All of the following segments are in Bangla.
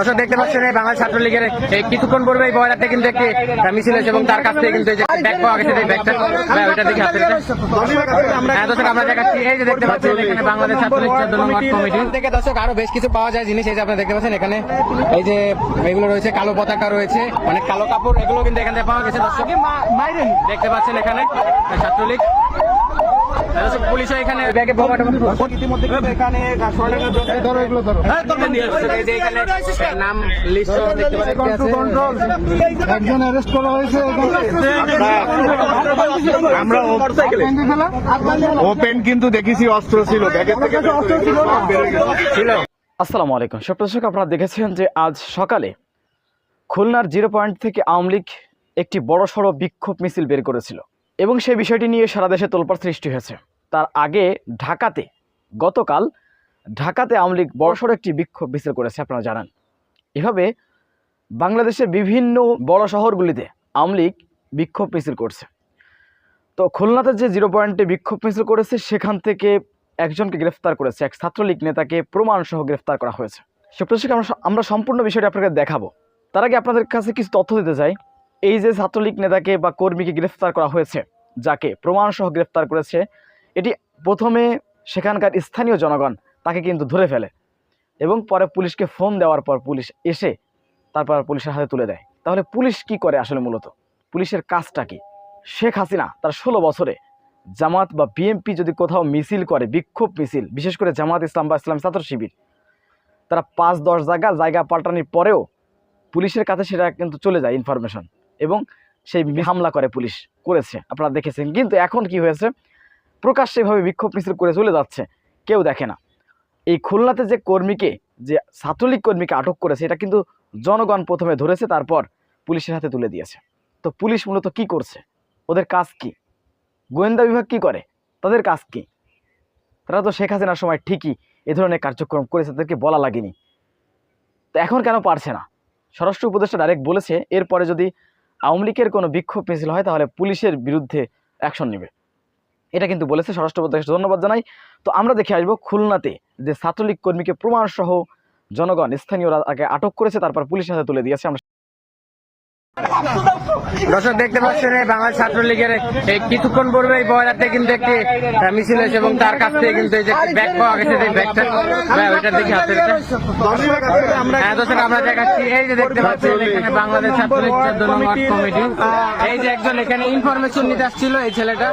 দর্শক দেখতে পাচ্ছেন, এই বাংলা ছাত্রলীগের এই কিছুক্ষণ পূর্বে এই বয়লাতে কিন্তু একটি মিছিল হয়েছে এবং তার কাছ থেকে কিন্তু এই ব্যাগ পাওয়া গেছে যে ব্যাগটা ওইটা দেখে হাতে হ্যাঁ দর্শক, আমরা দেখাচ্ছি, এই যে দেখতে পাচ্ছেন, এখানে বাংলাদেশ ছাত্রলীগ নম্বর কমিটি। থেকে দর্শক, আরও বেশ কিছু পাওয়া যায় জিনিস, এই যে আপনারা দেখতে পাচ্ছেন, এখানে এই যে এগুলো রয়েছে, কালো পতাকা রয়েছে, অনেক কালো কাপড়, এগুলো কিন্তু এখান পাওয়া গেছে, দর্শক। দেখতে পাচ্ছেন এখানে ছাত্রলীগ। আমরা ওপেন কিন্তু দেখেছি অস্ত্র ছিল আসসালামু আপনারা দেখেছেন যে আজ সকালে খুলনার জিরো পয়েন্ট থেকে আওয়ামী লীগ একটি বড় সড়ো বিক্ষোভ মিছিল বের করেছিল এবং সেই বিষয়টি নিয়ে সারা দেশে তোলপাড় সৃষ্টি হয়েছে। তার আগে ঢাকাতে, গতকাল ঢাকাতে আওয়ামী লীগ বড়সড় একটি বিক্ষোভ মিছিল করেছে, আপনারা জানান। এভাবে বাংলাদেশের বিভিন্ন বড় শহরগুলিতে আওয়ামী লীগ বিক্ষোভ মিছিল করছে। তো খুলনাতে যে জিরো পয়েন্টে বিক্ষোভ মিছিল করেছে, সেখান থেকে একজনকে গ্রেফতার করেছে। এক ছাত্রলীগ নেতাকে প্রমাণ সহ গ্রেফতার করা হয়েছে। সুপ্রদর্শক আমরা আমরা সম্পূর্ণ বিষয়টি আপনাকে দেখাবো। তার আগে আপনাদের কাছে কিছু তথ্য দিতে চাই। এই যে ছাত্রলীগ নেতাকে বা কর্মীকে গ্রেফতার করা হয়েছে, যাকে প্রমাণ সহ গ্রেফতার করেছে এটি প্রথমে সেখানকার স্থানীয় জনগণ তাকে কিন্তু ধরে ফেলে এবং পরে পুলিশকে ফোন দেওয়ার পর পুলিশ এসে তারপর পুলিশের হাতে তুলে দেয়। তাহলে পুলিশ কি করে আসলে মূলত? পুলিশের কাজটা কি? শেখ হাসিনা তার ষোলো বছরে জামাত বা বিএমপি যদি কোথাও মিছিল করে, বিক্ষোভ মিছিল, বিশেষ করে জামাত ইসলাম বা ইসলাম ছাত্র শিবির, তারা পাঁচ দশ জায়গা জায়গা পাল্টানোর পরেও পুলিশের কাছে সেটা কিন্তু চলে যায় ইনফরমেশন এবং সেই হামলা করে পুলিশ করেছে। আপনারা দেখেছেন। কিন্তু এখন কি হয়েছে? প্রকাশ্যেভাবে বিক্ষোভ মিছিল করে চলে যাচ্ছে, কেউ দেখে না। এই খুলনাতে যে কর্মীকে, যে ছাত্রলীগ কর্মীকে আটক করেছে, এটা কিন্তু জনগণ প্রথমে ধরেছে, তারপর পুলিশের হাতে তুলে দিয়েছে। তো পুলিশ মূলত কি করছে? ওদের কাজ কি? গোয়েন্দা বিভাগ কি করে? তাদের কাজ কি? তারা তো শেখ হাসিনার সময় ঠিকই এ ধরনের কার্যক্রম করেছে, তাদেরকে বলা লাগেনি। তো এখন কেন পারছে না? স্বরাষ্ট্র উপদেষ্টা ডাইরেক্ট বলেছে, এরপরে যদি আওয়ামী লীগের কোনো বিক্ষোভ মিছিল হয়, তাহলে পুলিশের বিরুদ্ধে অ্যাকশন নেবে। এটা কিন্তু বলেছে স্বরাষ্ট্র উপদেষ্টা। ধন্যবাদ জানাই। তো আমরা দেখে আসব খুলনাতে যে ছাত্রলীগ কর্মীকে প্রমাণসহ জনগণ, স্থানীয়রা আগে আটক করেছে, তারপর পুলিশের হাতে তুলে দিয়েছে। আমরা দর্শক দেখতে পাচ্ছেন এই বাংলা ছাত্রলীগের কিছুক্ষণ পূর্বে এই বয়লাতে কিন্তু একটি মিছিল হয়েছে এবং তার কাছ থেকে কিন্তু ব্যাগ পাওয়া গেছে যে ব্যাগটা ভাই, ওইটা দেখে হাতে হ্যাঁ দর্শক আমরা দেখাচ্ছি এই যে দেখতে পাচ্ছেন এখানে বাংলাদেশ ছাত্রলীগ নম্বর কমিটি এই যে একজন এখানে ইনফরমেশন নিতে আসছিল এই ছেলেটা।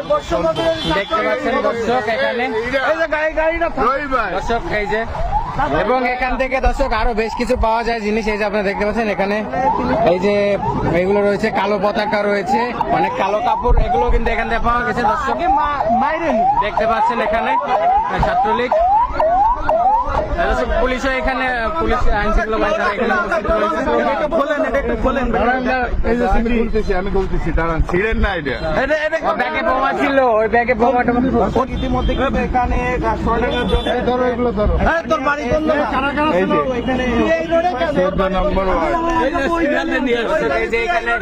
দেখতে পাচ্ছেন দর্শক এখানে। দর্শক এই যে এবং এখান থেকে দর্শক আরও বেশ কিছু পাওয়া যায় জিনিস এই যে আপনারা দেখতে পাচ্ছেন এখানে। এই যে এগুলো রয়েছে কালো পতাকা রয়েছে অনেক কালো কাপড় এগুলো কিন্তু এখান থেকে পাওয়া গেছে দর্শক। দেখতে পাচ্ছেন এখানে ছাত্রলীগ। পুলিশও এখানে পুলিশ আইন শৃঙ্খলা আমি বলতেছি দাঁড়ান ছিঁড়েন না এটা ব্যাগে বোমা ছিল ওই ব্যাগে বোমা টোমা ইতিমধ্যে এখানে ধরো এগুলো ধরো তোর বাড়ি এখানে নম্বর এই যে এখানে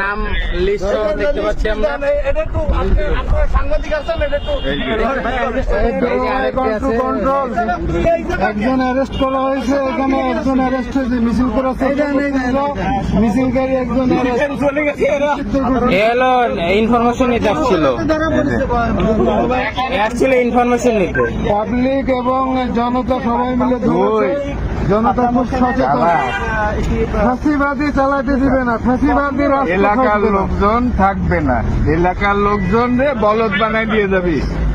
নাম লিস্ট দেখতে পাচ্ছি আমরা এটা একটু সাংবাদিক আছেন এটা একটু এই একজন অ্যারেস্ট করা হয়েছে এখানে একজন অ্যারেস্ট হয়েছে মিছিল করেছে মিছিলকারী একজন এ হলো ইনফরমেশন নিতে আসছিল। আসছিল ইনফরমেশন নিতে। পাবলিক এবং জনতা সবাই মিলে জনতা খুব সচেতন। ফাঁসিবাদী চালাতে দিবে না। ফাঁসিবাদী এলাকার লোকজন থাকবে না। এলাকার লোকজন রে বলদ বানাই দিয়ে যাবি।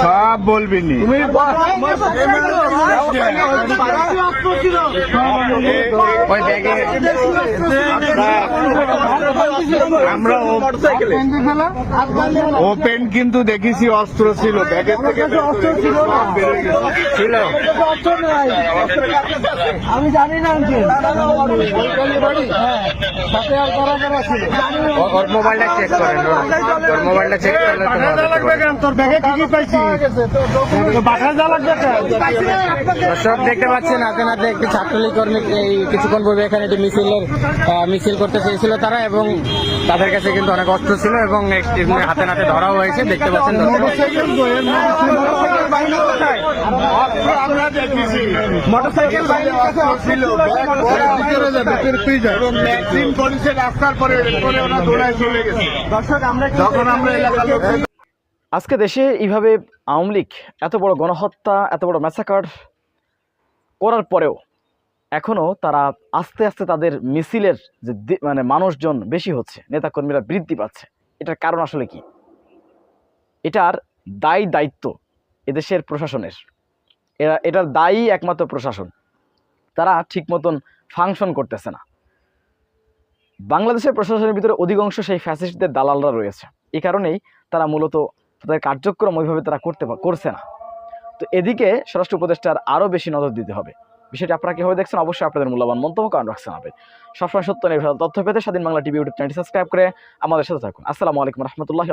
সব বলবি নি ওই ব্যাগে আমরা। ওপেন কিন্তু দেখেছি অস্ত্র ছিল ব্যাগের থেকে অস্ত্র ছিল না। সব বেরোয় গেছে। ছিল আমি জানি না ওর মোবাইলটা চেক করেন ওর- মোবাইলটা চেক করলে মনে পারে। তোর ব্যাগে কি কি পাইছি দর্শক দেখতে পাচ্ছেন হাতে নাতে একটি ছাত্রলীগ কর্মী এই কিছুক্ষণ পূর্বে এখানে একটি মিছিলের আহ, মিছিল করতে চেয়েছিল তারা এবং তাদের কাছে কিন্তু অনেক অস্ত্র ছিল এবং একটি হাতে নাতে ধরাও হয়েছে দেখতে পাচ্ছেন আজকে দেশে এইভাবে আওয়ামী লীগ এত বড় গণহত্যা, এত বড় ম্যাসাকার করার পরেও এখনও তারা আস্তে আস্তে তাদের মিছিলের যে মানে মানুষজন বেশি হচ্ছে, নেতাকর্মীরা বৃদ্ধি পাচ্ছে। এটার কারণ আসলে কি? এটার দায়ী দায়িত্ব এদেশের প্রশাসনের। এরা, এটার দায়ী একমাত্র প্রশাসন। তারা ঠিক মতন ফাংশন করতেছে না। বাংলাদেশের প্রশাসনের ভিতরে অধিকাংশ সেই ফ্যাসিস্টদের দালালরা রয়েছে। এই কারণেই তারা মূলত তাদের কার্যক্রম ওইভাবে তারা করতে করছে না। তো এদিকে স্বরাষ্ট্র উপদেষ্টার আরও বেশি নজর দিতে হবে। বিষয়টি আপনারা কীভাবে দেখছেন অবশ্যই আপনাদের মূল্যবান মন্তব্য কারণ রাখছেন হবে সবসময় সত্য নির্ভর তথ্য পেতে স্বাধীন বাংলা টিভি ইউটিউব চ্যানেলটি সাবস্ক্রাইব করে আমাদের সাথে থাকুন। আসসালামু আলাইকুম রহমতুল্লাহ